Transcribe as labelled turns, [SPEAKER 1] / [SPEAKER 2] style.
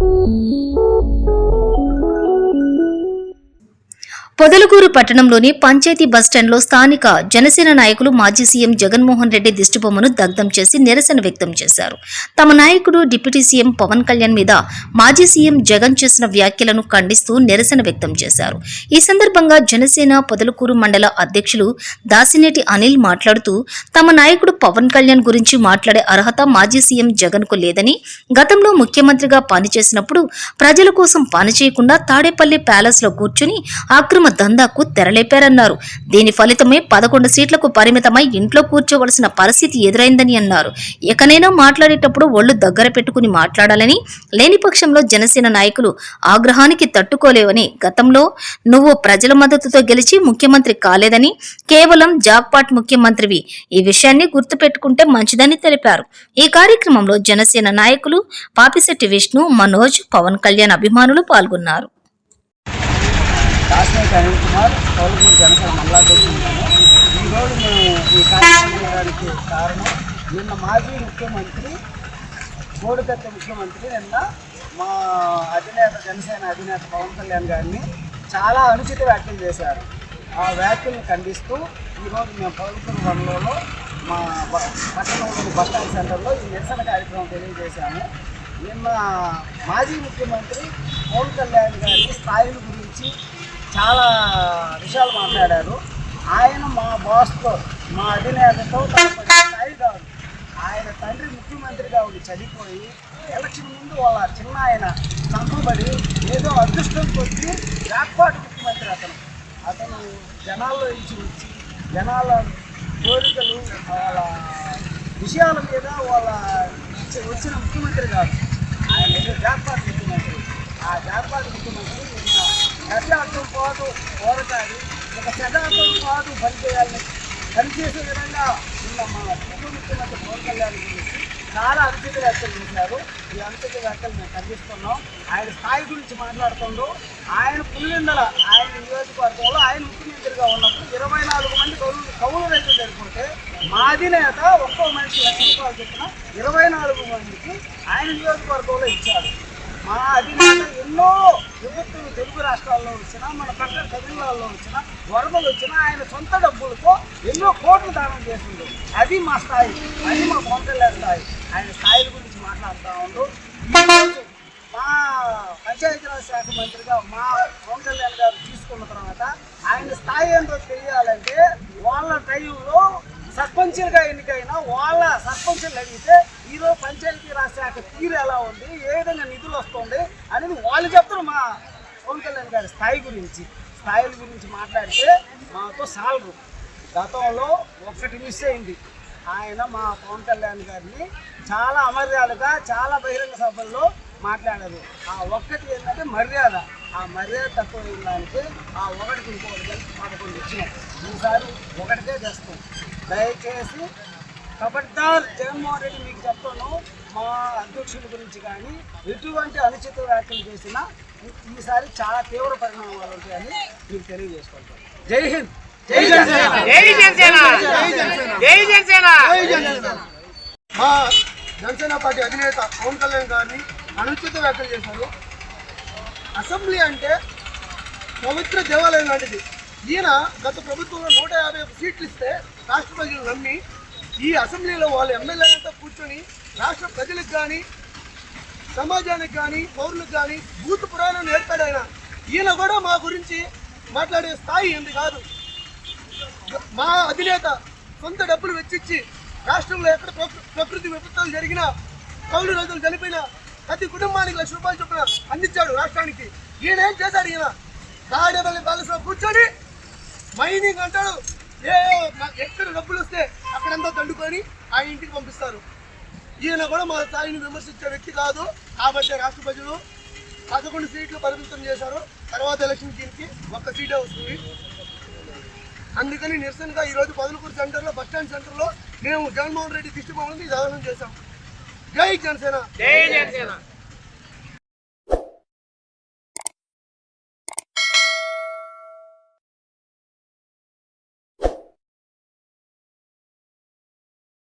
[SPEAKER 1] Thank you. Podalakuru పట్టణంలోని పంచాయతీ బస్టాండ్లో స్థానిక జనసేన నాయకులు మాజీ సీఎం జగన్మోహన్ రెడ్డి దిష్టిబొమ్మను దగ్ధం చేసి నిరసన వ్యక్తం చేశారు. తమ నాయకుడు డిప్యూటీ సీఎం పవన్ కళ్యాణ్ మీద మాజీ సీఎం జగన్ చేసిన వ్యాఖ్యలను ఖండిస్తూ నిరసన వ్యక్తం చేశారు. ఈ సందర్భంగా జనసేన పొదలకూరు మండల అధ్యక్షులు దాసినేటి అనిల్ మాట్లాడుతూ తమ నాయకుడు పవన్ కళ్యాణ్ గురించి మాట్లాడే అర్హత మాజీ సీఎం జగన్కు లేదని గతంలో ముఖ్యమంత్రిగా పనిచేసినప్పుడు ప్రజల కోసం పనిచేయకుండా తాడేపల్లి ప్యాలెస్లో కూర్చుని అక్రమ దందాకు తెరలేపారన్నారు. దీని ఫలితమే పదకొండు సీట్లకు పరిమితమై ఇంట్లో కూర్చోవలసిన పరిస్థితి ఎదురైందని అన్నారు. ఎకనైనా మాట్లాడేటప్పుడు ఒళ్ళు దగ్గర పెట్టుకుని మాట్లాడాలని లేని పక్షంలో జనసేన నాయకులు ఆగ్రహానికి తట్టుకోలేవని గతంలో నువ్వు ప్రజల మద్దతుతో గెలిచి ముఖ్యమంత్రి కాలేదని కేవలం జాక్పాట్ ముఖ్యమంత్రివి. ఈ విషయాన్ని గుర్తుపెట్టుకుంటే మంచిదని తెలిపారు. ఈ కార్యక్రమంలో జనసేన నాయకులు పాపిశెట్టి విష్ణు మనోజ్ పవన్ కళ్యాణ్ అభిమానులు పాల్గొన్నారు.
[SPEAKER 2] కాశ్మీర్ అనిల్ కుమార్ పౌలపూర్ జనసేన మండలాధ్యక్షుడు ఈరోజు మేము ఈ కార్యక్రమం చేయడానికి కారణం నిన్న మాజీ ముఖ్యమంత్రి కోడికత్త ముఖ్యమంత్రి నిన్న మా అధినేత జనసేన అధినేత పవన్ కళ్యాణ్ గారిని చాలా అనుచిత వ్యాఖ్యలు చేశారు. ఆ వ్యాఖ్యలను ఖండిస్తూ ఈరోజు మేము పౌలపూర్ వనలో మా పట్టణంలోని బస్ స్టాండ్ సెంటర్లో ఈ నిరసన కార్యక్రమం తెలియజేశాము. నిన్న మాజీ ముఖ్యమంత్రి పవన్ కళ్యాణ్ గారి స్థాయిల గురించి చాలా విషయాలు మాట్లాడారు. ఆయన మా బాస్తో మా అధినేతతో స్థాయి కాదు. ఆయన తండ్రి ముఖ్యమంత్రిగా ఉండి చనిపోయి ఎలక్షన్ ముందు వాళ్ళ చిన్న ఆయన చంపబడి ఏదో అదృష్టం కొద్ది జాక్పాటు ముఖ్యమంత్రి అతను. అతను జనాల్లో ఇచ్చి వచ్చి జనాల కోరికలు వాళ్ళ విషయాల మీద వాళ్ళ వచ్చిన ముఖ్యమంత్రి కాదు. ఆయన ఏదో జాక్పాట్ ముఖ్యమంత్రి. ఆ జాక్పాట్ ముఖ్యమంత్రి దశాబ్దం పాటు పోరాటాడి ఒక శతాబ్దం పాటు పనిచేయాలని పనిచేసే విధంగా నిన్న మన ఉప ముఖ్యమంత్రి పవన్ కళ్యాణ్ గురించి చాలా అనుచిత వ్యాఖ్యలు చేశారు. ఈ అనుచిత వ్యాఖ్యలు మేము ఖండిస్తున్నాం. ఆయన స్థాయి గురించి మాట్లాడుతుండో. ఆయన పులివెందల ఆయన నియోజకవర్గంలో ఆయన ముఖ్యమంత్రిగా ఉన్నప్పుడు ఇరవై నాలుగు మంది కౌలు కౌలు రైతులు జరుపుకుంటే మా అధినేత ఒక్కో మనిషి లక్ష రూపాయలు చెప్పిన ఇరవై నాలుగు మందికి ఆయన నియోజకవర్గంలో ఇచ్చారు. మా అధినేత ఎన్నో విపత్తులు తెలుగు రాష్ట్రాల్లో వచ్చిన మన పెద్ద తమిళనాడులో వచ్చిన వరదలు వచ్చిన ఆయన సొంత డబ్బులతో ఎన్నో కోట్లు దానం చేసింది అది మా స్థాయి. అది మా పవన్ స్థాయి. ఆయన స్థాయిల గురించి మాట్లాడుతూ ఉండు. మా పంచాయతీరాజ్ శాఖ మంత్రిగా మా పవన్ కళ్యాణ్ గారు తీసుకున్న తర్వాత ఆయన స్థాయి ఏంటో తెలియాలంటే వాళ్ళ టైంలో సర్పంచ్లుగా ఎన్నికైనా వాళ్ళ సర్పంచ్లు అడిగితే ఈరోజు పంచాయతీరాజ్ శాఖ తీరు ఎలా ఉంది? ఏ విధంగా నిధులు వస్తుంది? అనేది వాళ్ళు చెప్తారు మా పవన్ కళ్యాణ్ గారి స్థాయి గురించి. స్థాయిల గురించి మాట్లాడితే మాతో సాలరు. గతంలో ఒక్కటి మిస్ అయింది. ఆయన మా పవన్ కళ్యాణ్ గారిని చాలా అమర్యాదగా చాలా బహిరంగ సభల్లో మాట్లాడారు. ఆ ఒక్కటి ఏంటంటే మర్యాద. ఆ మర్యాద తక్కువ దానికి ఆ ఒకటికి ఇంకొకటి కలిసి పదకొండు ఇచ్చినాం. ఈసారి ఒకటికే చేస్తాం. దయచేసి కబడ్దార్ జగన్మోహన్ రెడ్డి మీకు చెప్తాను మా అధ్యక్షుల గురించి కానీ ఎటువంటి అనుచిత వ్యాఖ్యలు చేసినా ఈసారి చాలా తీవ్ర పరిణామాలు ఉంటాయని మీకు తెలియజేసుకుంటాం జై హింద్. జై జనసేన.
[SPEAKER 3] జై జనసేన. జై జనసేన.
[SPEAKER 4] మా జనసేన పార్టీ అధినేత పవన్ కళ్యాణ్ గారిని అనుచిత వ్యాఖ్యలు చేశారు. అసెంబ్లీ అంటే పవిత్ర దేవాలయం లాంటిది. ఈయన గత ప్రభుత్వంలో నూట యాభై సీట్లు ఇస్తే రాష్ట్ర ప్రజలు నమ్మి ఈ అసెంబ్లీలో వాళ్ళ ఎమ్మెల్యేలంతా కూర్చొని రాష్ట్ర ప్రజలకు కానీ సమాజానికి కానీ పౌరులకు కానీ బూత్ పురాణం నేర్పాడు ఆయన. ఈయన కూడా మా గురించి మాట్లాడే స్థాయి ఏంది కాదు. మా అధినేత సొంత డబ్బులు వెచ్చిచ్చి రాష్ట్రంలో ఎక్కడ ప్రకృతి విపత్తులు జరిగినా కౌలు రైతులు చనిపోయినా ప్రతి కుటుంబానికి లక్ష రూపాయలు చొప్పున అందించాడు రాష్ట్రానికి. ఈయన ఏం చేశాడు ఈయన? తాడేపల్లి ప్యాలెస్లో కూర్చొని మైనింగ్ అంటాడు. ఏ ఎక్కడ డబ్బులు వస్తే అక్కడంతా దండుకొని ఆ ఇంటికి పంపిస్తారు. ఈయన కూడా మా స్థాయిని విమర్శించే వ్యక్తి కాదు. కాబట్టి రాష్ట్ర ప్రజలు పదకొండు సీట్లు పరిమితం చేశారు. తర్వాత ఎలక్షన్ దీనికి ఒక్క సీటే వస్తుంది. అందుకని నిరసనగా ఈరోజు పదలకూరు సెంటర్లో బస్ స్టాండ్ సెంటర్లో మేము జగన్మోహన్ రెడ్డి దిష్టి బొమ్మని దహనం చేశాం. జై జనసేన!
[SPEAKER 3] జై జనసేన!